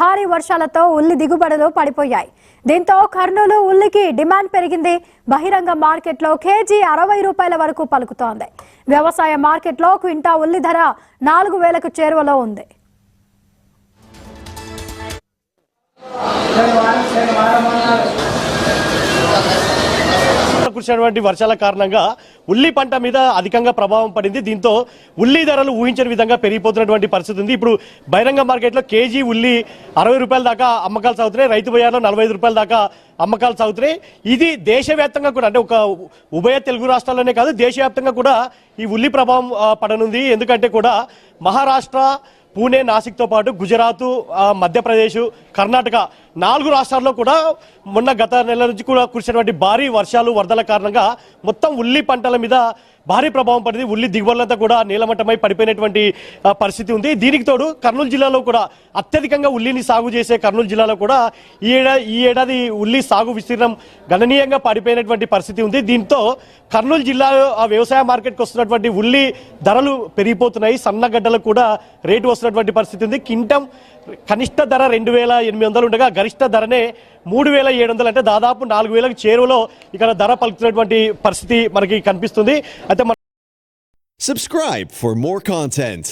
భారీ వర్షాలతో ఉల్లి దిగుబడులు పడిపోయాయి. దీంతో కర్నూలు ఉల్లికి డిమాండ్ పెరిగింది. బహిరంగ మార్కెట్లో కేజీ అరవై రూపాయల వరకు పలుకుతోంది. వ్యవసాయ మార్కెట్లో క్వింటా ఉల్లి ధర నాలుగు వేలకు చేరువలో ఉంది. కురిసినటువంటి వర్షాల కారణంగా ఉల్లి పంట మీద అధికంగా ప్రభావం పడింది. దీంతో ఉల్లి ధరలు ఊహించని విధంగా పెరిగిపోతున్నటువంటి పరిస్థితి ఉంది. ఇప్పుడు బహిరంగ మార్కెట్లో కేజీ ఉల్లి అరవై రూపాయల దాకా అమ్మకాలు సాగుతున్నాయి. రైతు బజార్లో నలభై రూపాయల దాకా అమ్మకాలు సాగుతున్నాయి. ఇది దేశవ్యాప్తంగా కూడా అంటే ఒక ఉభయ తెలుగు రాష్ట్రాల్లోనే కాదు దేశవ్యాప్తంగా కూడా ఈ ఉల్లి ప్రభావం పడనుంది. ఎందుకంటే కూడా మహారాష్ట్ర పూణే నాసిక్తో పాటు గుజరాత్ మధ్యప్రదేశ్ కర్ణాటక నాలుగు రాష్ట్రాల్లో కూడా మొన్న గత నెల నుంచి కూడా కురిసినటువంటి భారీ వర్షాలు వరదల కారణంగా మొత్తం ఉల్లి పంటల మీద భారీ ప్రభావం పడింది. ఉల్లి దిగుబడులంతా కూడా నీలమట్టమై పడిపోయినటువంటి పరిస్థితి ఉంది. దీనికి తోడు కర్నూలు జిల్లాలో కూడా అత్యధికంగా ఉల్లిని సాగు చేసే కర్నూలు జిల్లాలో కూడా ఈ ఏడాది ఈ ఏడాది ఉల్లి సాగు విస్తీర్ణం గణనీయంగా పడిపోయినటువంటి పరిస్థితి ఉంది. దీంతో కర్నూలు జిల్లాలో ఆ వ్యవసాయ మార్కెట్కి వస్తున్నటువంటి ఉల్లి ధరలు పెరిగిపోతున్నాయి. సన్నగడ్డలకు కూడా రేటు వస్తున్నటువంటి పరిస్థితి ఉంది. కింటం కనిష్ట ధర రెండు వేల ఎనిమిది వందలు ఉండగా గరిష్ట ధరనే మూడు వేల ఏడు వందలు అంటే దాదాపు నాలుగు వేలకు చేరువలో ఇక్కడ ధర పలుకుతున్నటువంటి పరిస్థితి మనకి కనిపిస్తుంది అయితే మన Subscribe for more content.